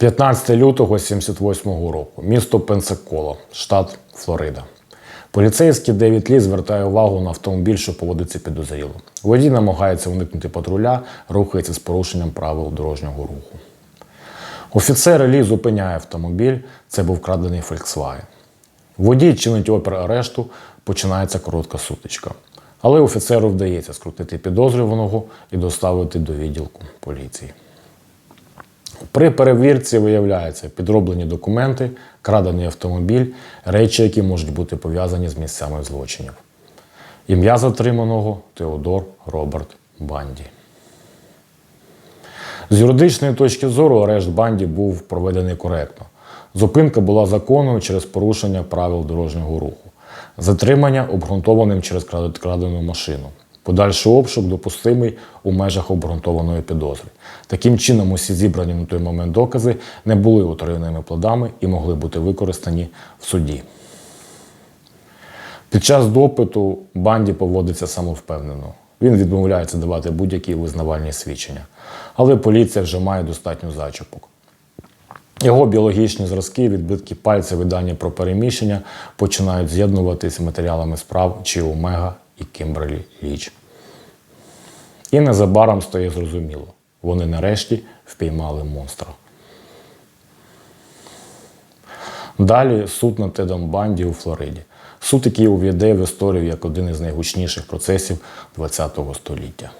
15 лютого 78 року. Місто Пенсаколо, штат Флорида. Поліцейський Девід Лі звертає увагу на автомобіль, що поводиться підозріло. Водій намагається уникнути патруля, рухається з порушенням правил дорожнього руху. Офіцер Лі зупиняє автомобіль. Це був крадений Volkswagen. Водій чинить опір арешту, починається коротка сутичка. Але офіцеру вдається скрутити підозрюваного і доставити до відділку поліції. При перевірці виявляються підроблені документи, крадений автомобіль, речі, які можуть бути пов'язані з місцями злочинів. Ім'я затриманого Теодор Роберт Банді. З юридичної точки зору арешт банді був проведений коректно. Зупинка була законною через порушення правил дорожнього руху. Затримання обґрунтованим через крад- крадену машину. Подальший обшук допустимий у межах обґрунтованої підозри. Таким чином, усі зібрані на той момент докази не були отруєними плодами і могли бути використані в суді. Під час допиту банді поводиться самовпевнено. Він відмовляється давати будь-які визнавальні свідчення. Але поліція вже має достатньо зачіпок. Його біологічні зразки, відбитки пальців і дані про переміщення починають з'єднуватись з матеріалами справ чи Омега і Кімберлі Ліч. І незабаром стає зрозуміло, вони нарешті впіймали монстра. Далі суд над Тедом Банді у Флориді. Суд, який увійде в історію як один із найгучніших процесів ХХ століття.